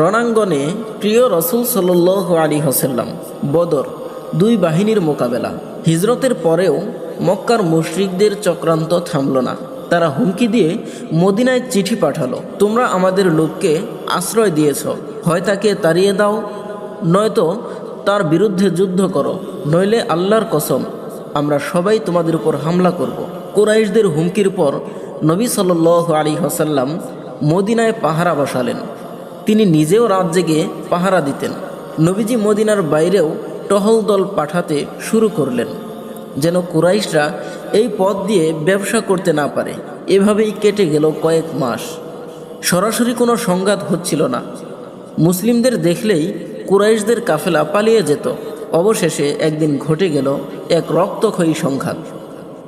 রণাঙ্গনে প্রিয় রসুল সাল্ল আলী হাসাল্লাম বদর দুই বাহিনীর মোকাবেলা। হিজরতের পরেও মক্কার মুশরিকদের চক্রান্ত থামল না। তারা হুমকি দিয়ে মদিনায় চিঠি পাঠালো, তোমরা আমাদের লোককে আশ্রয় দিয়েছ, হয় তাকে তাড়িয়ে দাও, নয়তো তার বিরুদ্ধে যুদ্ধ করো, নইলে আল্লাহর কসম, আমরা সবাই তোমাদের উপর হামলা করব। কুরাইশদের হুমকির পর নবী সাল আলী হাসাল্লাম মদিনায় পাহারা বসালেন। তিনি নিজেও রাত জেগে পাহারা দিতেন। নবীজি মদিনার বাইরেও টহল দল পাঠাতে শুরু করলেন, যেন কুরাইশরা এই পথ দিয়ে ব্যবসা করতে না পারে। এভাবেই কেটে গেল কয়েক মাস। সরাসরি কোনো সংঘাত হচ্ছিল না। মুসলিমদের দেখলেই কুরাইশদের কাফেলা পালিয়ে যেত। অবশেষে একদিন ঘটে গেল এক রক্তক্ষয়ী সংঘাত।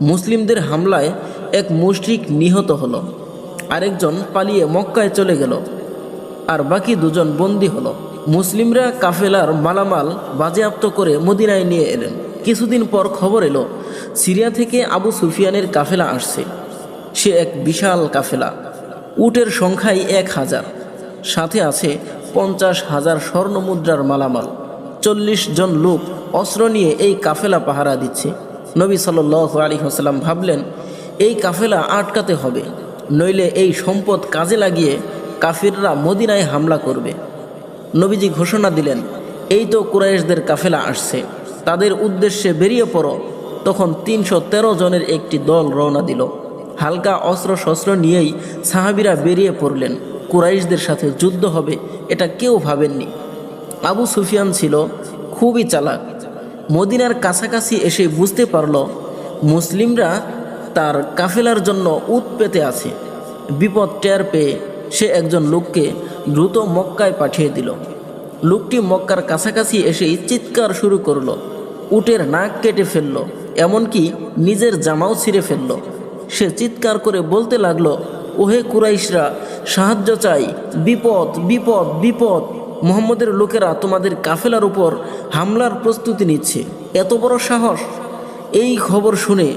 মুসলিমদের হামলায় এক মুশরিক নিহত হলো। আরেকজন পালিয়ে মক্কায় চলে গেল। আর বাকি দুজন বন্দী হলো। মুসলিমরা কাফেলার মালামাল বাজেয়াপ্ত করে মদিনায় নিয়ে এলেন। কিছুদিন পর খবর এলো, সিরিয়া থেকে আবু সুফিয়ানের কাফেলা আসছে। সে এক বিশাল কাফেলা। উটের সংখ্যাই এক হাজার। সাথে আছে পঞ্চাশ হাজার স্বর্ণ মুদ্রার মালামাল। চল্লিশ জন লোক অস্ত্র নিয়ে এই কাফেলা পাহারা দিচ্ছে। নবী সাল আলী হাসাল্লাম ভাবলেন, এই কাফেলা আটকাতে হবে, নইলে এই সম্পদ কাজে লাগিয়ে কাফিররা মদিনায় হামলা করবে। নবীজি ঘোষণা দিলেন, এই তো কুরাইশদের কাফেলা আসছে। তাদের উদ্দেশ্যে বেরিয়ে পড়ো। তখন তিনশো তেরো জনের একটি দল রওনা দিল। হালকা অস্ত্র শস্ত্র নিয়েই সাহাবিরা বেরিয়ে পড়লেন। কুরাইশদের সাথে যুদ্ধ হবে, এটা কেউ ভাবেননি। আবু সুফিয়ান ছিল খুবই চালাক। মদিনার কাছাকাছি এসে বুঝতে পারল, মুসলিমরা তার কাফেলার জন্য উৎপেতে আছে। বিপদ টের পেয়ে সে একজন লোককে দ্রুত মক্কায় পাঠিয়ে দিল। লোকটি মক্কার কাছাকাছি এসেই চিৎকার শুরু করল, উটের নাক কেটে ফেলল, এমনকি নিজের জামাও ছিঁড়ে ফেলল। সে চিৎকার করে বলতে লাগল, ওহে কুরাইশরা, সাহায্য চাই, বিপদ বিপদ বিপদ। মোহাম্মদের লোকেরা তোমাদের কাফেলার উপর হামলার প্রস্তুতি নিচ্ছে। এত বড় সাহস? এই খবর শুনে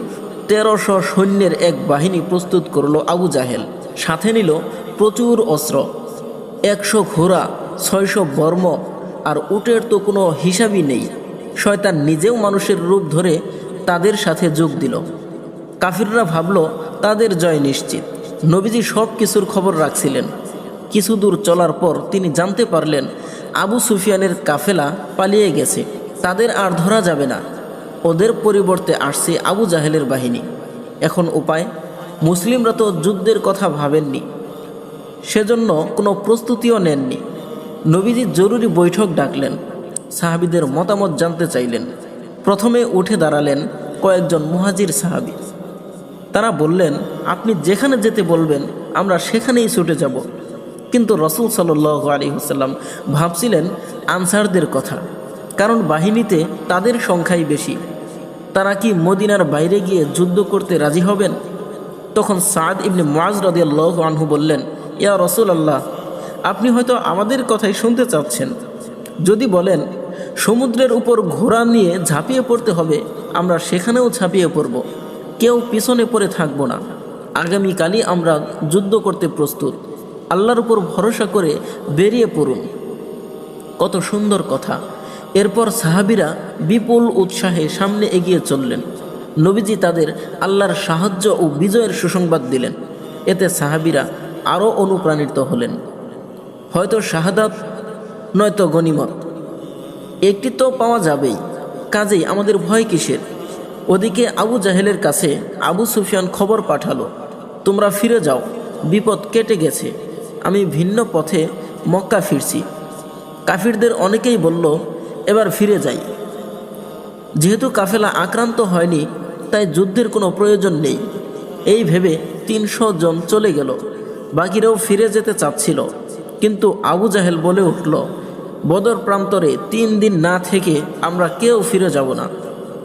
তেরোশো সৈন্যের এক বাহিনী প্রস্তুত করল আবু জাহেল। সাথে নিল প্রচুর অস্ত্র। একশো ঘোড়া, ছয়শো বর্ম আর উটের তো কোনো হিসাবই নেই। শয়তান নিজেও মানুষের রূপ ধরে তাদের সাথে যোগ দিল। কাফিররা ভাবল, তাদের জয় নিশ্চিত। নবীজি সব কিছুর খবর রাখছিলেন। কিছু দূর চলার পর তিনি জানতে পারলেন, আবু সুফিয়ানের কাফেলা পালিয়ে গেছে। তাদের আর ধরা যাবে না। ওদের পরিবর্তে আসছে আবু জাহেলের বাহিনী। এখন উপায়? মুসলিমরা তো যুদ্ধের কথা ভাবেননি। সেজন্য কোনো প্রস্তুতিও নেননি। নবীজি জরুরি বৈঠক ডাকলেন। সাহাবিদের মতামত জানতে চাইলেন। প্রথমে উঠে দাঁড়ালেন কয়েকজন মুহাজির সাহাবি। তারা বললেন, আপনি যেখানে যেতে বলবেন, আমরা সেখানেই ছুটে যাব। কিন্তু রসুল সাল আলী হুসাল্লাম ভাবছিলেন আনসারদের কথা, কারণ বাহিনীতে তাদের সংখ্যাই বেশি। তারা কি মদিনার বাইরে গিয়ে যুদ্ধ করতে রাজি হবেন? তখন সাদ ইবনে মোয়াজ রদিয়াল্লাহ আনহু বললেন ইয়া রসুল আল্লাহ আপনি হয়তো আমাদের কথাই শুনতে চাচ্ছেন। যদি বলেন, সমুদ্রের উপর ঘোড়া নিয়ে ঝাঁপিয়ে পড়তে হবে, আমরা সেখানেও ঝাঁপিয়ে পড়ব। কেউ পিছনে পড়ে থাকব না। আগামীকালই আমরা যুদ্ধ করতে প্রস্তুত। আল্লাহর উপর ভরসা করে বেরিয়ে পড়ুন। কত সুন্দর কথা। এরপর সাহাবিরা বিপুল উৎসাহে সামনে এগিয়ে চললেন। নবীজি তাদের আল্লাহর সাহায্য ও বিজয়ের সুসংবাদ দিলেন। এতে সাহাবিরা আরও অনুপ্রাণিত হলেন। হয়তো শাহাদাত, নয়তো গণিমত। একটি তো পাওয়া যাবেই। কাজেই আমাদের ভয় কিসের? ওদিকে আবু জাহেলের কাছে আবু সুফিয়ান খবর পাঠালো, তোমরা ফিরে যাও, বিপদ কেটে গেছে। আমি ভিন্ন পথে মক্কা ফিরছি। কাফিরদের অনেকেই বলল, এবার ফিরে যাই। যেহেতু কাফেলা আক্রান্ত হয়নি, তাই যুদ্ধের কোনো প্রয়োজন নেই। এই ভেবে তিনশো জন চলে গেল। বাকিরাও ফিরে যেতে চাচ্ছিল। কিন্তু আবু জাহেল বলে উঠল, বদর প্রান্তরে তিন দিন না থেকে আমরা কেউ ফিরে যাব না।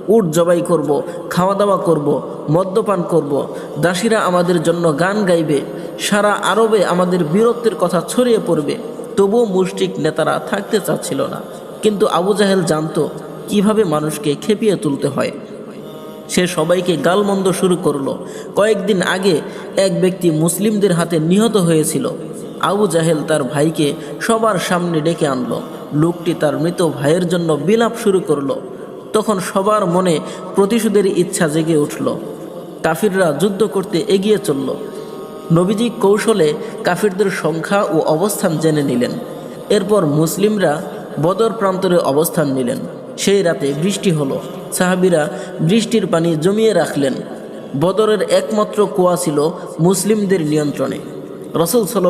উট জবাই করব খাওয়া দাওয়া করব, মদ্যপান করব। দাসীরা আমাদের জন্য গান গাইবে। সারা আরবে আমাদের বীরত্বের কথা ছড়িয়ে পড়বে। তবুও মুষ্টিক নেতারা থাকতে চাচ্ছিল না। কিন্তু আবু জাহেল জানত, কীভাবে মানুষকে খেপিয়ে তুলতে হয়। সে সবাইকে গালমন্দ শুরু করল। কয়েকদিন আগে এক ব্যক্তি মুসলিমদের হাতে নিহত হয়েছিল। আবু জাহেল তার ভাইকে সবার সামনে ডেকে আনলো। লোকটি তার মৃত ভাইয়ের জন্য বিলাপ শুরু করল। তখন সবার মনে প্রতিশোধের ইচ্ছা জেগে উঠল। কাফিররা যুদ্ধ করতে এগিয়ে চলল। নবীজি কৌশলে কাফিরদের সংখ্যা ও অবস্থান জেনে নিলেন। এরপর মুসলিমরা বদর প্রান্তরে অবস্থান নিলেন। সেই রাতে বৃষ্টি হলো। সাহাবিরা বৃষ্টির পানি জমিয়ে রাখলেন। বদরের একমাত্র কুয়া ছিল মুসলিমদের নিয়ন্ত্রণে। রসুল সাল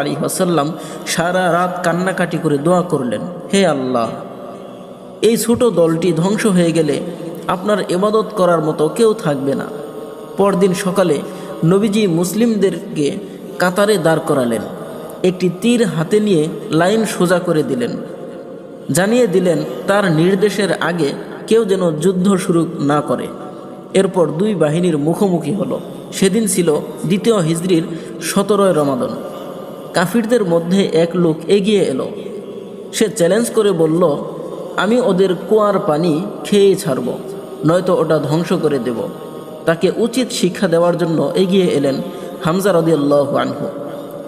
আলী আসাল্লাম সারা রাত কান্নাকাটি করে দোয়া করলেন, হে আল্লাহ, এই ছোট দলটি ধ্বংস হয়ে গেলে আপনার এবাদত করার মতো কেউ থাকবে না। পরদিন সকালে নবীজি মুসলিমদেরকে কাতারে দাঁড় করালেন। একটি তীর হাতে নিয়ে লাইন সোজা করে দিলেন। জানিয়ে দিলেন, তার নির্দেশের আগে কেউ যেন যুদ্ধ শুরু না করে। এরপর দুই বাহিনীর মুখোমুখি হলো। সেদিন ছিল দ্বিতীয় হিজড়ির সতেরোয় রমাদন। কাফিরদের মধ্যে এক লোক এগিয়ে এলো। সে চ্যালেঞ্জ করে বলল, আমি ওদের কুয়ার পানি খেয়েই ছাড়ব, নয়তো ওটা ধ্বংস করে দেব। তাকে উচিত শিক্ষা দেওয়ার জন্য এগিয়ে এলেন হামজা রদিয়াল্লাহ আনহু।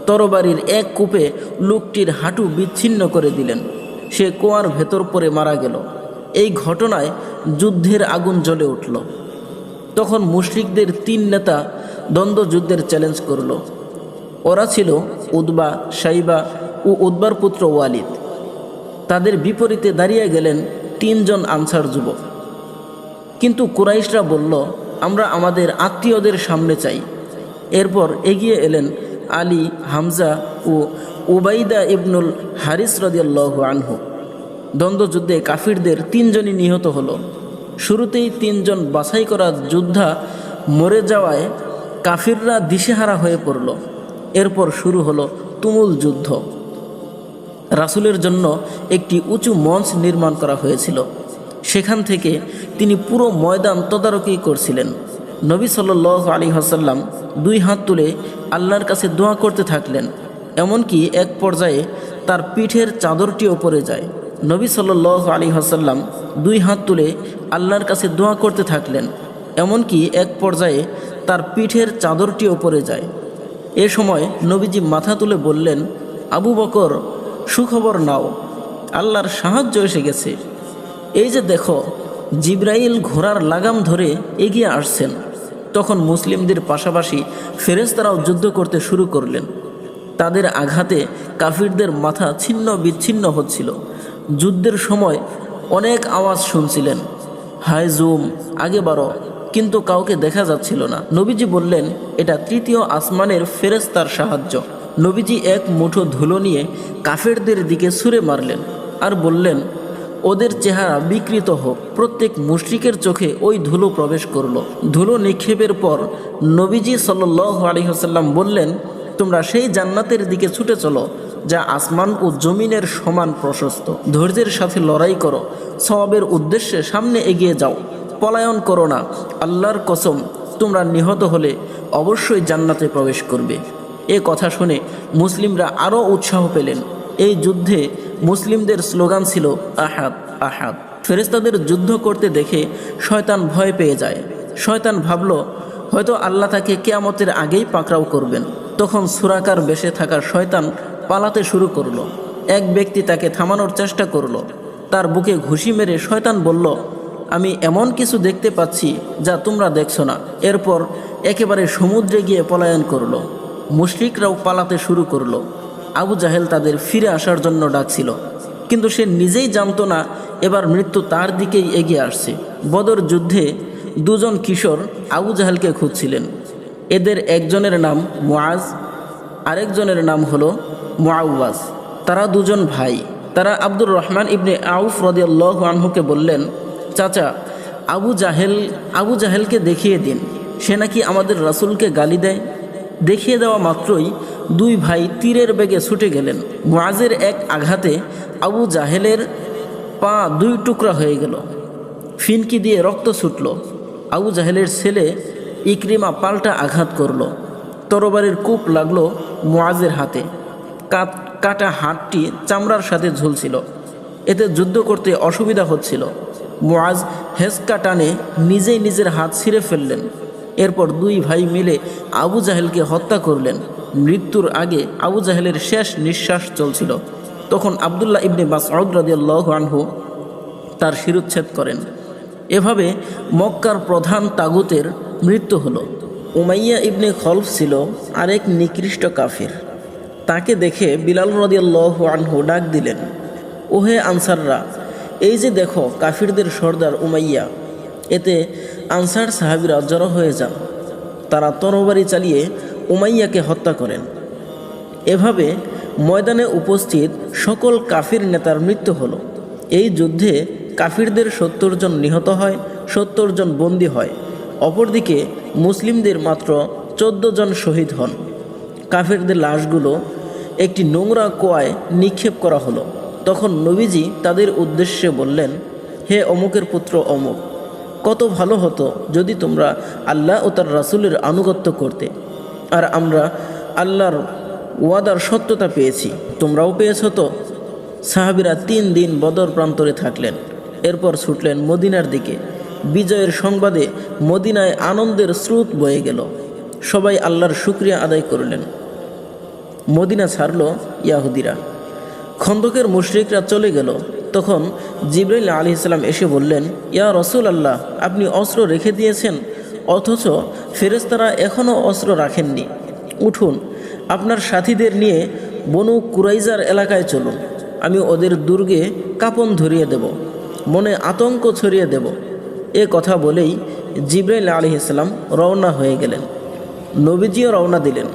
তরবারির এক কূপে লোকটির হাঁটু বিচ্ছিন্ন করে দিলেন। সে কুয়ার ভেতর পড়ে মারা গেল। এই ঘটনায় যুদ্ধের আগুন জ্বলে উঠল। তখন মুশরিকদের তিন নেতা দ্বন্দ্বযুদ্ধের চ্যালেঞ্জ করল। ওরা ছিল উদ্বা সাইবা ও উদ্বার পুত্র ওয়ালিদ। তাদের বিপরীতে দাঁড়িয়ে গেলেন তিনজন আনসার যুবক। কিন্তু কুরাইশরা বলল, আমরা আমাদের আত্মীয়দের সামনে চাই। এরপর এগিয়ে এলেন আলী, হামজা ও উবাইদা ইবনুল হারিস রদিয়াল্লাহ আনহু। দ্বন্দ্বযুদ্ধে কাফিরদের তিনজনই নিহত হলো। শুরুতেই তিনজন বাছাই করা যোদ্ধা মরে যাওয়ায় কাফিররা দিশেহারা হয়ে পড়ল। এরপর শুরু হলো তুমুল যুদ্ধ। রাসুলের জন্য একটি উঁচু মঞ্চ নির্মাণ করা হয়েছিল। সেখান থেকে তিনি পুরো ময়দান তদারকি করছিলেন। নবী সাল আলী হাসাল্লাম দুই হাত তুলে আল্লাহর কাছে দোয়া করতে থাকলেন, এমনকি এক পর্যায়ে তার পিঠের চাদরটি ওপরে যায়। নবী সাল আলী হাসাল্লাম দুই হাত তুলে আল্লাহর কাছে দোয়া করতে থাকলেন, এমনকি এক পর্যায়ে তার পিঠের চাদরটি ওপরে যায়। এ সময় নবীজি মাথা তুলে বললেন, আবু বকর, সুখবর নাও, আল্লাহর সাহায্য এসে গেছে। এই যে দেখো, জিব্রাইল ঘোড়ার লাগাম ধরে এগিয়ে আসছেন। তখন মুসলিমদের পাশাপাশি ফেরেস্তারাও যুদ্ধ করতে শুরু করলেন। তাদের আঘাতে কাফিরদের মাথা ছিন্ন বিচ্ছিন্ন হচ্ছিল। যুদ্ধের সময় অনেক আওয়াজ শুনছিলেন। হাই জুম, আগে বারো কিন্তু কাউকে দেখা যাচ্ছিল না। নবীজি বললেন, এটা তৃতীয় আসমানের ফেরেস্তার সাহায্য। নবীজি এক মুঠো ধুলো নিয়ে কাফেরদের দিকে ছুঁড়ে মারলেন আর বললেন, ওদের চেহারা বিকৃত হোক। প্রত্যেক মুশরিকের চোখে ওই ধুলো প্রবেশ করল। ধুলো নিক্ষেপের পর নবীজি সাল্ল আলহিহাসাল্লাম বললেন, তোমরা সেই জান্নাতের দিকে ছুটে চলো। যা আসমান ও জমিনের সমান প্রশস্ত। ধৈর্যের সাথে লড়াই করো। সবাবের উদ্দেশ্যে সামনে এগিয়ে যাও। পলায়ন করো না। আল্লাহর কসম, তোমরা নিহত হলে অবশ্যই জান্নাতে প্রবেশ করবে। এ কথা শুনে মুসলিমরা আরও উৎসাহ পেলেন। এই যুদ্ধে মুসলিমদের স্লোগান ছিল, আহাদ আহাদ। ফেরেস্তাদের যুদ্ধ করতে দেখে শয়তান ভয় পেয়ে যায়। শয়তান ভাবল, হয়তো আল্লাহ তাকে কেয়ামতের আগেই পাকড়াও করবেন। তখন সুরাকার বেশে থাকা শয়তান পালাতে শুরু করল। এক ব্যক্তি তাকে থামানোর চেষ্টা করল। তার বুকে ঘুষি মেরে শয়তান বলল, আমি এমন কিছু দেখতে পাচ্ছি যা তোমরা দেখছ না। এরপর একেবারে সমুদ্রে গিয়ে পলায়ন করল। মুশরিকরাও পালাতে শুরু করল। আবু জাহেল তাদের ফিরে আসার জন্য ডাকছিল, কিন্তু সে নিজেই জানতো না এবার মৃত্যু তার দিকেই এগিয়ে আসছে। বদর যুদ্ধে দুজন কিশোর আবু জাহেলকে খুঁজছিলেন। এদের একজনের নাম মোয়াজ আরেকজনের নাম হলো মুআওয়াজ। তারা দুজন ভাই। তারা আব্দুর রহমান ইবনে আউফ রদিয়াল্লাহ আনহুকে বললেন, চাচা, আবু জাহেল, আবু জাহেলকে দেখিয়ে দিন। সে নাকি আমাদের রাসুলকে গালি দেয়? দেখিয়ে দেওয়া মাত্রই দুই ভাই তীরের বেগে ছুটে গেলেন। মুআজের এক আঘাতে আবু জাহেলের পা দুই টুকরা হয়ে গেল। ফিনকি দিয়ে রক্ত ছুটল। আবু জাহেলের ছেলে ইকরিমা পাল্টা আঘাত করল। তরবারের কূপ লাগল মুআজের হাতে। কাটা হাতটি চামড়ার সাথে ঝুলছিল। এতে যুদ্ধ করতে অসুবিধা হচ্ছিল। মোয়াজ হেসকা টানে নিজেই নিজের হাত ছিঁড়ে ফেললেন। এরপর দুই ভাই মিলে আবু জাহেলকে হত্যা করলেন। মৃত্যুর আগে আবু জাহেলের শেষ নিঃশ্বাস চলছিল। তখন আবদুল্লাহ ইবনে মাসউদ রাদিয়াল্লাহু আনহু তার শিরুচ্ছেদ করেন। এভাবে মক্কার প্রধান তাগুতের মৃত্যু হলো। উমাইয়া ইবনে খলফ ছিল আরেক নিকৃষ্ট কাফির। তাকে দেখে বিলাল রদিয়াল্লাহু আনহু ডাক দিলেন, ওহে আনসাররা, এই যে দেখো কাফিরদের সর্দার উমাইয়া, এতে আনসার সাহাবিরা জড়ো হয়ে যান। তারা তরবারি চালিয়ে উমাইয়াকে হত্যা করেন। এভাবে ময়দানে উপস্থিত সকল কাফির নেতার মৃত্যু হলো। এই যুদ্ধে কাফিরদের সত্তর জন নিহত হয়, সত্তর জন বন্দী হয়। অপরদিকে মুসলিমদের মাত্র চোদ্দ জন শহীদ হন। কাফিরদের লাশগুলো একটি নোংরা কোয়ায় নিক্ষেপ করা হলো। তখন নবীজি তাদের উদ্দেশ্যে বললেন, হে অমুকের পুত্র অমুক, কত ভালো হতো যদি তোমরা আল্লাহ ও তার রাসুলের আনুগত্য করতে। আর আমরা আল্লাহর ওয়াদার সত্যতা পেয়েছি, তোমরাও পেয়েছ তো? সাহাবিরা তিন দিন বদর প্রান্তরে থাকলেন। এরপর ছুটলেন মদিনার দিকে। বিজয়ের সংবাদে মদিনায় আনন্দের স্রোত বয়ে গেল। সবাই আল্লাহর শুক্রিয়া আদায় করলেন। মদিনা ছাড়ল ইয়াহুদিরা। খন্দকের মুশরিকরা চলে গেল। তখন জিব্রাইল আলী ইসলাম এসে বললেন, ইয়া রসুল আল্লাহ আপনি অস্ত্র রেখে দিয়েছেন, অথচ ফেরেস্তারা এখনও অস্ত্র রাখেননি। উঠুন, আপনার সাথীদের নিয়ে বনু কুরাইজার এলাকায় চলুন। আমি ওদের দুর্গে কাপন ধরিয়ে দেব, মনে আতঙ্ক ছড়িয়ে দেব। এ কথা বলেই জিব্রাইল আলী ইসলাম রওনা হয়ে গেলেন। নবীজিও রওনা দিলেন।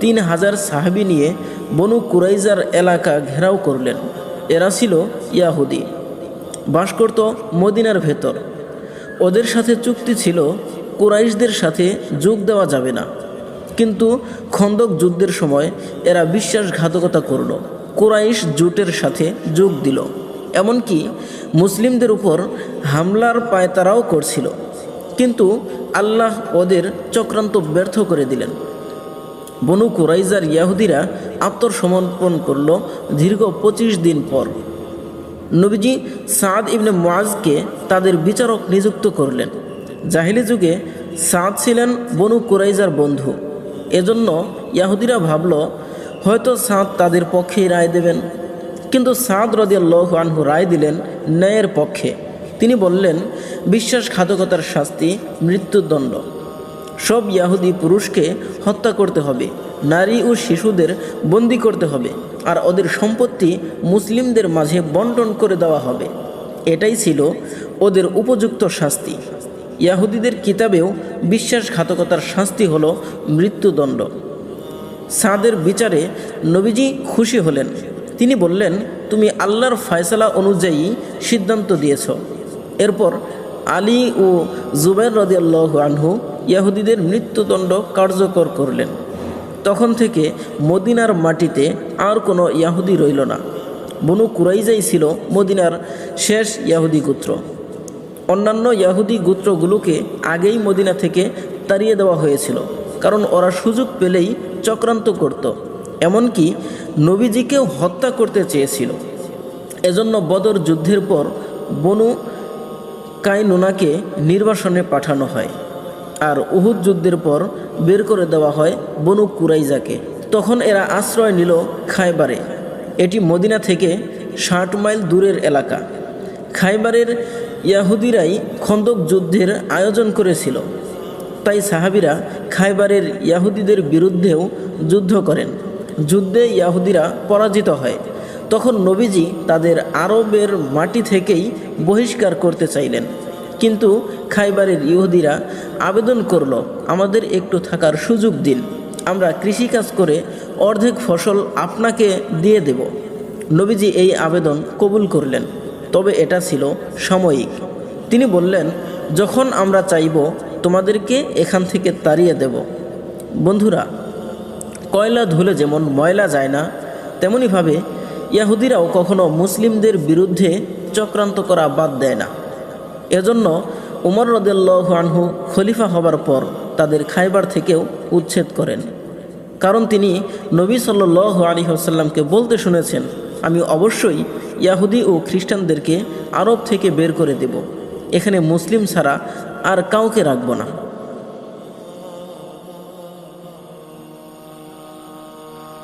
তিন হাজার সাহাবি নিয়ে বনু কুরাইজার এলাকা ঘেরাও করলেন। এরা ছিল ইয়াহুদি। বাস করত মদিনার ভেতর। ওদের সাথে চুক্তি ছিল, কুরাইশদের সাথে যোগ দেওয়া যাবে না। কিন্তু খন্দক যুদ্ধের সময় এরা বিশ্বাসঘাতকতা করল। কুরাইশ জোটের সাথে যোগ দিল। এমনকি মুসলিমদের উপর হামলার পায়তারাও করছিল। কিন্তু আল্লাহ ওদের চক্রান্ত ব্যর্থ করে দিলেন। বনু কুরাইজার ইয়াহুদিরা আত্মসমর্পণ করল দীর্ঘ পঁচিশ দিন পর। নবীজি সাদ ইবনে মুআজকে তাদের বিচারক নিযুক্ত করলেন। জাহিলি যুগে সাদ ছিলেন বনু কুরাইজার বন্ধু। এজন্য ইয়াহুদিরা ভাবল, হয়তো সাদ তাদের পক্ষেই রায় দেবেন। কিন্তু সাদ রদিয়াল্লাহ আনহু রায় দিলেন ন্যায়ের পক্ষে। তিনি বললেন, বিশ্বাসঘাতকতার শাস্তি, মৃত্যুদণ্ড। সব ইয়াহুদি পুরুষকে হত্যা করতে হবে, নারী ও শিশুদের বন্দি করতে হবে, আর ওদের সম্পত্তি মুসলিমদের মাঝে বন্টন করে দেওয়া হবে। এটাই ছিল ওদের উপযুক্ত শাস্তি। ইয়াহুদিদের কিতাবেও বিশ্বাসঘাতকতার শাস্তি হল মৃত্যুদণ্ড। সাদের বিচারে নবীজি খুশি হলেন। তিনি বললেন, তুমি আল্লাহর ফয়সালা অনুযায়ী সিদ্ধান্ত দিয়েছ। এরপর আলী ও জুবের রদিয়াল্লাহ আনহু ইয়াহুদিদের মৃত্যুদণ্ড কার্যকর করলেন। তখন থেকে মদিনার মাটিতে আর কোনো ইয়াহুদি রইল না। বনু কুরাইজাই ছিল মদিনার শেষ ইয়াহুদি গোত্র। অন্যান্য ইয়াহুদি গোত্রগুলোকে আগেই মদিনা থেকে তাড়িয়ে দেওয়া হয়েছিল, কারণ ওরা সুযোগ পেলেই চক্রান্ত করত। এমনকি নবীজিকেও হত্যা করতে চেয়েছিল। এজন্য বদর যুদ্ধের পর বনু কাইনুনাকে নির্বাসনে পাঠানো হয়। আর উহুদ যুদ্ধের পর বের করে দেওয়া হয় বনু কুরাইজাকে। তখন এরা আশ্রয় নিল খাইবারে। এটি মদিনা থেকে ষাট মাইল দূরের এলাকা। খাইবারের ইয়াহুদিরাই খন্দক যুদ্ধের আয়োজন করেছিল। তাই সাহাবিরা খাইবারের ইয়াহুদিদের বিরুদ্ধেও যুদ্ধ করেন। যুদ্ধে ইয়াহুদিরা পরাজিত হয়। তখন নবীজি তাদের আরবের মাটি থেকেই বহিষ্কার করতে চাইলেন। কিন্তু খাইবারের ইহুদিরা আবেদন করল, আমাদের একটু থাকার সুযোগ দিন। আমরা কৃষিকাজ করে অর্ধেক ফসল আপনাকে দিয়ে দেব। নবীজি এই আবেদন কবুল করলেন। তবে এটা ছিল সাময়িক। তিনি বললেন, যখন আমরা চাইব, তোমাদেরকে এখান থেকে তাড়িয়ে দেব। বন্ধুরা, কয়লা ধুলে যেমন ময়লা যায় না, তেমনিভাবে ইয়াহুদিরাও কখনো মুসলিমদের বিরুদ্ধে চক্রান্ত করা বাদ দেয় না। এজন্য উমর রদুল্লাহ আনহু খলিফা হবার পর তাদের খাইবার থেকেও উচ্ছেদ করেন। কারণ তিনি নবী সাল্লাহ আলী আসাল্লামকে বলতে শুনেছেন, আমি অবশ্যই ইয়াহুদি ও খ্রিস্টানদেরকে আরব থেকে বের করে দেব। এখানে মুসলিম ছাড়া আর কাউকে রাখব না।